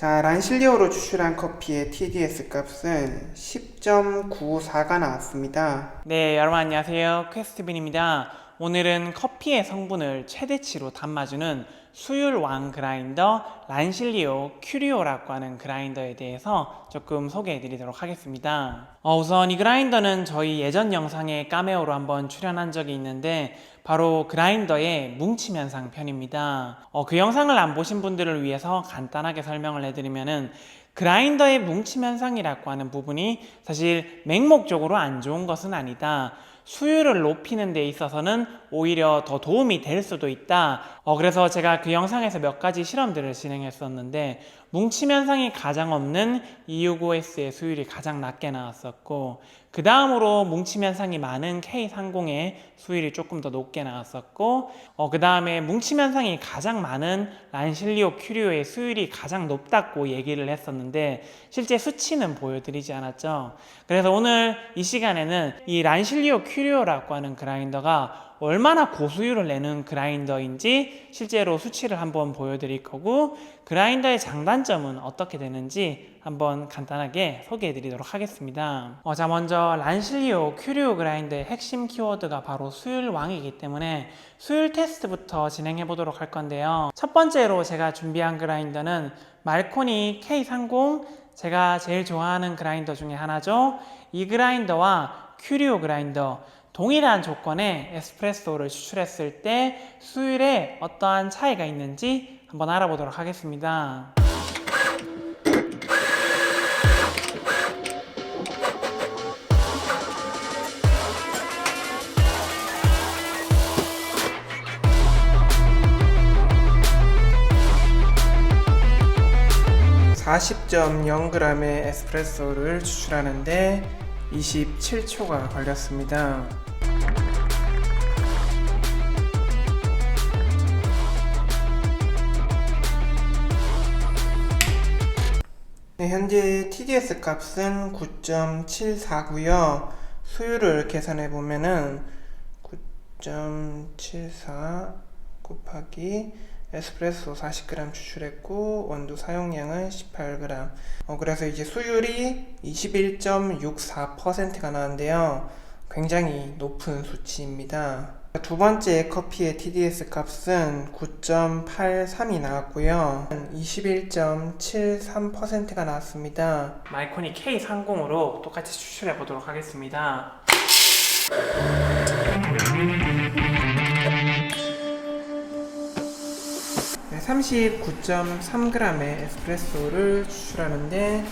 자, 란실리오로 추출한 커피의 TDS 값은 10.94가 나왔습니다. 네, 여러분 안녕하세요. 퀘스트빈입니다. 오늘은 커피의 성분을 최대치로 담아주는 수율 왕 그라인더 란실리오 큐리오라고 하는 그라인더에 대해서 조금 소개해 드리도록 하겠습니다. 어, 우선 이 그라인더는 저희 예전 영상에 까메오로 한번 출연한 적이 있는데 바로 그라인더의 뭉침 현상 편입니다. 어, 그 영상을 안 보신 분들을 위해서 간단하게 설명을 해드리면은 그라인더의 뭉침 현상이라고 하는 부분이 사실 맹목적으로 안 좋은 것은 아니다. 수율을 높이는 데 있어서는 오히려 더 도움이 될 수도 있다. 어, 그래서 제가 그 영상에서 몇 가지 실험들을 진행했었는데, 뭉침 현상이 가장 없는 E6OS의 수율이 가장 낮게 나왔었고, 그 다음으로 뭉침 현상이 많은 K30의 수율이 조금 더 높게 나왔었고, 어, 그 다음에 뭉침 현상이 가장 많은 란실리오 큐리오의 수율이 가장 높다고 얘기를 했었는데, 실제 수치는 보여드리지 않았죠. 그래서 오늘 이 시간에는 이 란실리오 큐리오라고 하는 그라인더가 얼마나 고수율을 내는 그라인더인지 실제로 수치를 한번 보여드릴 거고 그라인더의 장단점은 어떻게 되는지 한번 간단하게 소개해 드리도록 하겠습니다. 어, 자 먼저 란실리오 큐리오 그라인더의 핵심 키워드가 바로 수율 왕이기 때문에 수율 테스트부터 진행해 보도록 할 건데요. 첫 번째로 제가 준비한 그라인더는 말코니 K30 제가 제일 좋아하는 그라인더 중에 하나죠. 이 그라인더와 큐리오 그라인더 동일한 조건에 에스프레소를 추출했을 때 수율에 어떠한 차이가 있는지 한번 알아보도록 하겠습니다. 사십 40.0g의 에스프레소를 추출하는데 27초가 걸렸습니다. 네, 현재 TDS 값은 9.74고요. 수율을 계산해 보면은 9.74 곱하기 에스프레소 40g 추출했고 원두 사용량은 18g. 어, 그래서 이제 수율이 21.64%가 나왔는데요. 굉장히 높은 수치입니다. 두 번째 커피의 TDS 값은 9.83이 나왔고요. 21.73%가 나왔습니다. 마이코니 K30으로 똑같이 추출해 보도록 하겠습니다. 39.3g의 에스프레소를 추출하는데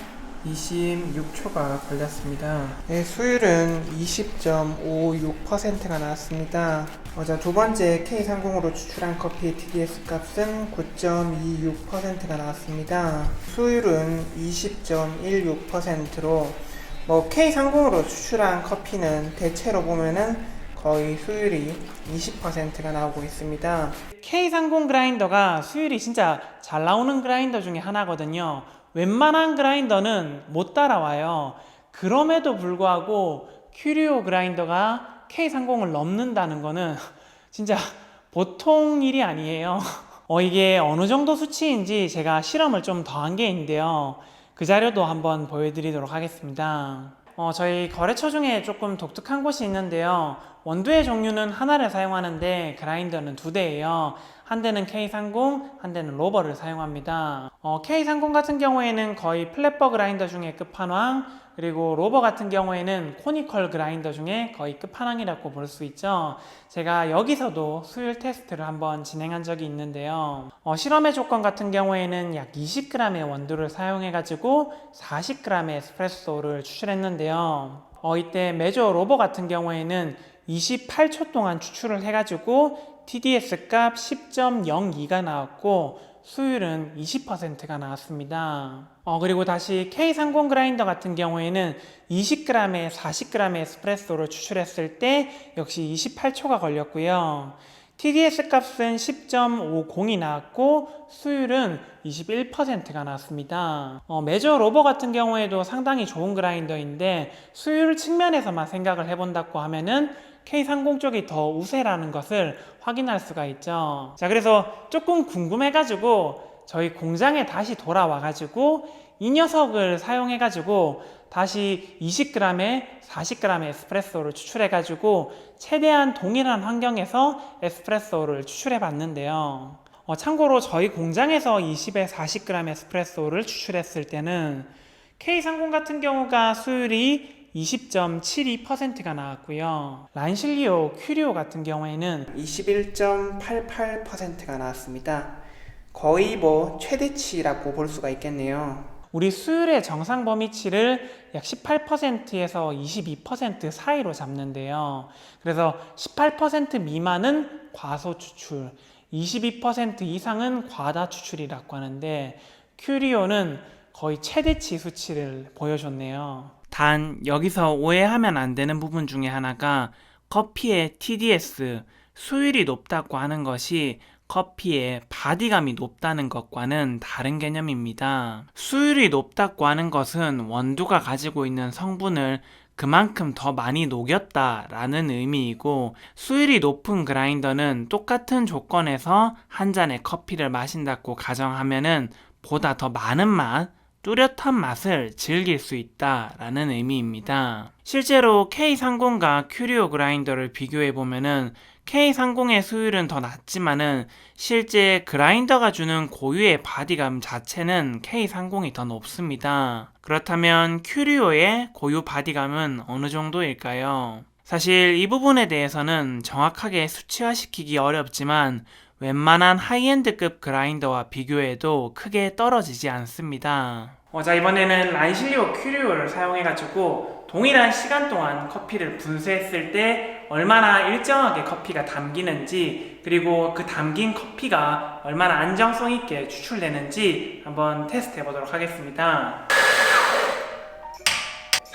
26초가 걸렸습니다. 네, 수율은 20.56%가 나왔습니다. 어, 자, 두 번째 K30으로 추출한 커피 TDS 값은 9.26%가 나왔습니다. 수율은 20.16%로 뭐 K30으로 추출한 커피는 대체로 보면은 거의 수율이 20%가 나오고 있습니다. K30 그라인더가 수율이 진짜 잘 나오는 그라인더 중에 하나거든요. 웬만한 그라인더는 못 따라와요. 그럼에도 불구하고 큐리오 그라인더가 K30을 넘는다는 거는 진짜 보통 일이 아니에요. 어, 이게 어느 정도 수치인지 제가 실험을 좀 더 한 게 있는데요. 그 자료도 한번 보여드리도록 하겠습니다. 어, 저희 거래처 중에 조금 독특한 곳이 있는데요. 원두의 종류는 하나를 사용하는데 그라인더는 두 대예요. 한 대는 K30, 한 대는 로버를 사용합니다. 어, K30 같은 경우에는 거의 플랫버 그라인더 중에 끝판왕, 그리고 로버 같은 경우에는 코니컬 그라인더 중에 거의 끝판왕이라고 볼 수 있죠. 제가 여기서도 수율 테스트를 한번 진행한 적이 있는데요. 어, 실험의 조건 같은 경우에는 약 20g의 원두를 사용해가지고 40g의 에스프레소를 추출했는데요. 어, 이때 메저 로버 같은 경우에는 28초 동안 추출을 해가지고 TDS 값 10.02가 나왔고 수율은 20%가 나왔습니다. 어, 그리고 다시 K30 그라인더 같은 경우에는 20g에 40g의 에스프레소를 추출했을 때 역시 28초가 걸렸고요. TDS 값은 10.50이 나왔고 수율은 21%가 나왔습니다. 어, 메저 로버 같은 경우에도 상당히 좋은 그라인더인데 수율 측면에서만 생각을 해본다고 하면은 K30 쪽이 더 우세라는 것을 확인할 수가 있죠. 자, 그래서 조금 궁금해가지고 저희 공장에 다시 돌아와 가지고 이 녀석을 사용해 가지고 다시 20g에 40g의 에스프레소를 추출해 가지고 최대한 동일한 환경에서 에스프레소를 추출해 봤는데요. 어, 참고로 저희 공장에서 20에 40g 에스프레소를 추출했을 때는 K30 같은 경우가 수율이 20.72%가 나왔고요. 란실리오, 큐리오 같은 경우에는 21.88%가 나왔습니다. 거의 뭐 최대치라고 볼 수가 있겠네요. 우리 수율의 정상 범위치를 약 18%에서 22% 사이로 잡는데요. 그래서 18% 미만은 과소 추출, 22% 이상은 과다 추출이라고 하는데 큐리오는 거의 최대치 수치를 보여줬네요. 단 여기서 오해하면 안 되는 부분 중에 하나가 커피의 TDS 수율이 높다고 하는 것이 커피의 바디감이 높다는 것과는 다른 개념입니다. 수율이 높다고 하는 것은 원두가 가지고 있는 성분을 그만큼 더 많이 녹였다 라는 의미이고 수율이 높은 그라인더는 똑같은 조건에서 한 잔의 커피를 마신다고 가정하면은 보다 더 많은 맛, 뚜렷한 맛을 즐길 수 있다라는 의미입니다. 실제로 K30과 큐리오 그라인더를 비교해 보면은 K30의 수율은 더 낮지만은 실제 그라인더가 주는 고유의 바디감 자체는 K30이 더 높습니다. 그렇다면 큐리오의 고유 바디감은 어느 정도일까요? 사실 이 부분에 대해서는 정확하게 수치화시키기 어렵지만 웬만한 하이엔드급 그라인더와 비교해도 크게 떨어지지 않습니다. 어, 자 이번에는 란실리오 큐리오를 사용해가지고 동일한 시간 동안 커피를 분쇄했을 때 얼마나 일정하게 커피가 담기는지 그리고 그 담긴 커피가 얼마나 안정성 있게 추출되는지 한번 테스트 해보도록 하겠습니다.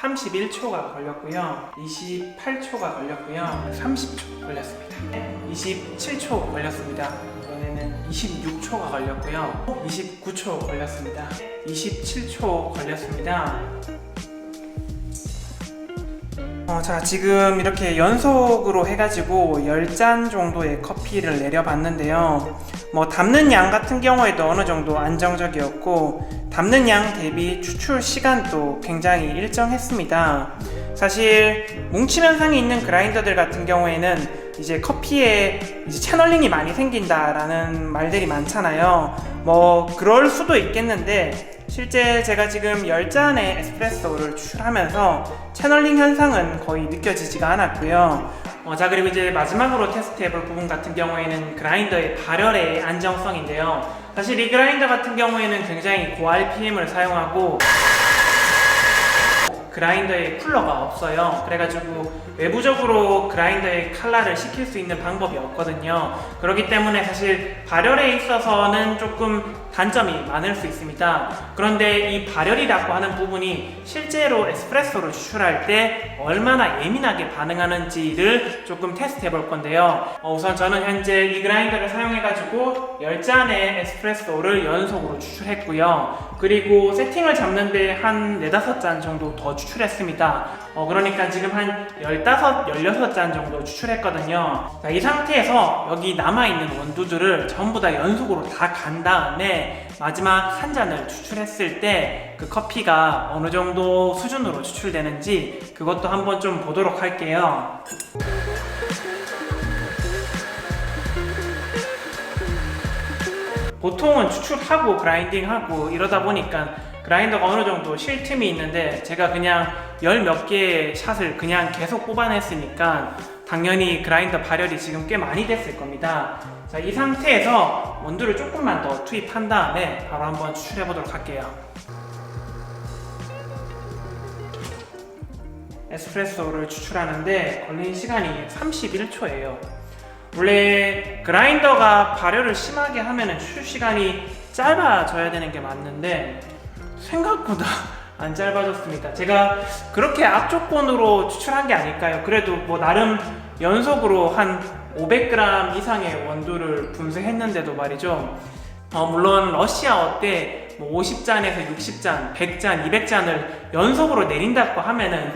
31초가 걸렸고요. 28초가 걸렸고요. 30초 걸렸습니다. 27초 걸렸습니다. 이번에는 26초가 걸렸고요. 29초 걸렸습니다. 27초 걸렸습니다. 어, 자, 지금 이렇게 연속으로 해가지고 10잔 정도의 커피를 내려봤는데요. 뭐, 담는 양 같은 경우에도 어느 정도 안정적이었고, 담는 양 대비 추출 시간도 굉장히 일정했습니다. 사실, 뭉침 현상이 있는 그라인더들 같은 경우에는 이제 커피에 이제 채널링이 많이 생긴다라는 말들이 많잖아요. 뭐, 그럴 수도 있겠는데, 실제 제가 지금 10잔의 에스프레소를 추출하면서 채널링 현상은 거의 느껴지지가 않았고요. 어, 자, 그리고 이제 마지막으로 테스트 해볼 부분 같은 경우에는 그라인더의 발열의 안정성인데요. 사실 이 그라인더 같은 경우에는 굉장히 고 RPM을 사용하고 그라인더에 쿨러가 없어요. 그래가지고 외부적으로 그라인더의 칼라를 식힐 수 있는 방법이 없거든요. 그렇기 때문에 사실 발열에 있어서는 조금 단점이 많을 수 있습니다. 그런데 이 발열이라고 하는 부분이 실제로 에스프레소를 추출할 때 얼마나 예민하게 반응하는지를 조금 테스트 해 볼 건데요. 어, 우선 저는 현재 이 그라인더를 사용해가지고 10잔의 에스프레소를 연속으로 추출했고요. 그리고 세팅을 잡는데 한 4, 5잔 정도 더 추출했습니다. 어, 그러니까 지금 한 15, 16잔 정도 추출했거든요. 자, 이 상태에서 여기 남아있는 원두들을 전부 다 연속으로 다 간 다음에 마지막 한 잔을 추출했을 때 그 커피가 어느 정도 수준으로 추출되는지 그것도 한번 좀 보도록 할게요. 보통은 추출하고 그라인딩하고 이러다 보니까 그라인더가 어느 정도 쉴 틈이 있는데 제가 그냥 열 몇 개의 샷을 그냥 계속 뽑아냈으니까 당연히 그라인더 발열이 지금 꽤 많이 됐을 겁니다. 자, 이 상태에서 원두를 조금만 더 투입한 다음에 바로 한번 추출해 보도록 할게요. 에스프레소를 추출하는데 걸린 시간이 31초예요. 원래 그라인더가 발열을 심하게 하면 추출 시간이 짧아져야 되는 게 맞는데 생각보다 안 짧아졌습니다. 제가 그렇게 악조건으로 추출한 게 아닐까요? 그래도 뭐 나름 연속으로 한 500g 이상의 원두를 분쇄했는데도 말이죠. 어, 물론 러시아어 때 뭐 50잔에서 60잔, 100잔, 200잔을 연속으로 내린다고 하면은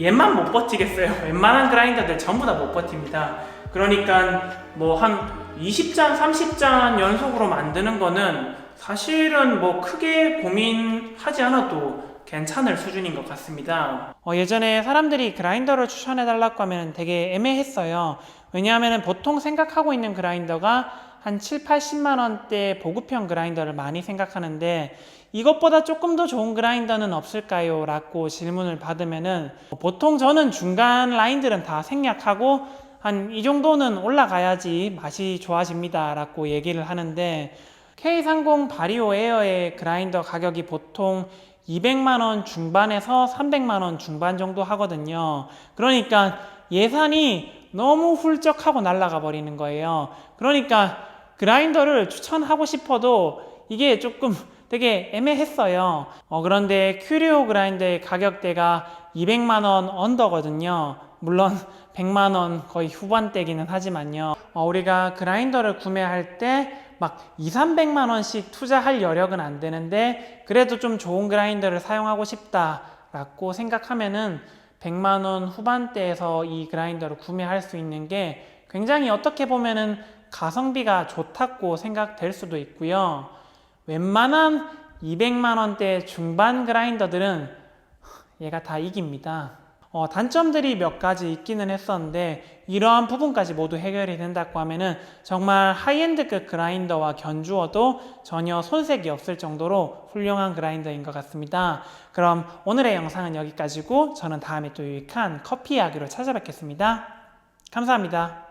얘만 못 버티겠어요. 웬만한 그라인더들 전부 다 못 버팁니다. 그러니까 뭐 한 20잔, 30잔 연속으로 만드는 거는 사실은 뭐 크게 고민하지 않아도 괜찮을 수준인 것 같습니다. 어, 예전에 사람들이 그라인더를 추천해달라고 하면 되게 애매했어요. 왜냐하면 보통 생각하고 있는 그라인더가 한 7, 80만 원대 보급형 그라인더를 많이 생각하는데 이것보다 조금 더 좋은 그라인더는 없을까요? 라고 질문을 받으면은 보통 저는 중간 라인들은 다 생략하고 한 이 정도는 올라가야지 맛이 좋아집니다. 라고 얘기를 하는데 K30 바리오 에어의 그라인더 가격이 보통 200만 원 중반에서 300만 원 중반 정도 하거든요. 그러니까 예산이 너무 훌쩍 하고 날아가 버리는 거예요. 그러니까 그라인더를 추천하고 싶어도 이게 조금 되게 애매했어요. 어, 그런데 큐리오 그라인더의 가격대가 200만 원 언더거든요. 물론 100만 원 거의 후반대기는 하지만요. 어, 우리가 그라인더를 구매할 때 막 2, 300만 원씩 투자할 여력은 안 되는데 그래도 좀 좋은 그라인더를 사용하고 싶다라고 생각하면은 100만 원 후반대에서 이 그라인더를 구매할 수 있는 게 굉장히 어떻게 보면은 가성비가 좋다고 생각될 수도 있고요. 웬만한 200만 원대 중반 그라인더들은 얘가 다 이깁니다. 어, 단점들이 몇 가지 있기는 했었는데 이러한 부분까지 모두 해결이 된다고 하면은 정말 하이엔드급 그라인더와 견주어도 전혀 손색이 없을 정도로 훌륭한 그라인더인 것 같습니다. 그럼 오늘의 영상은 여기까지고 저는 다음에 또 유익한 커피 이야기로 찾아뵙겠습니다. 감사합니다.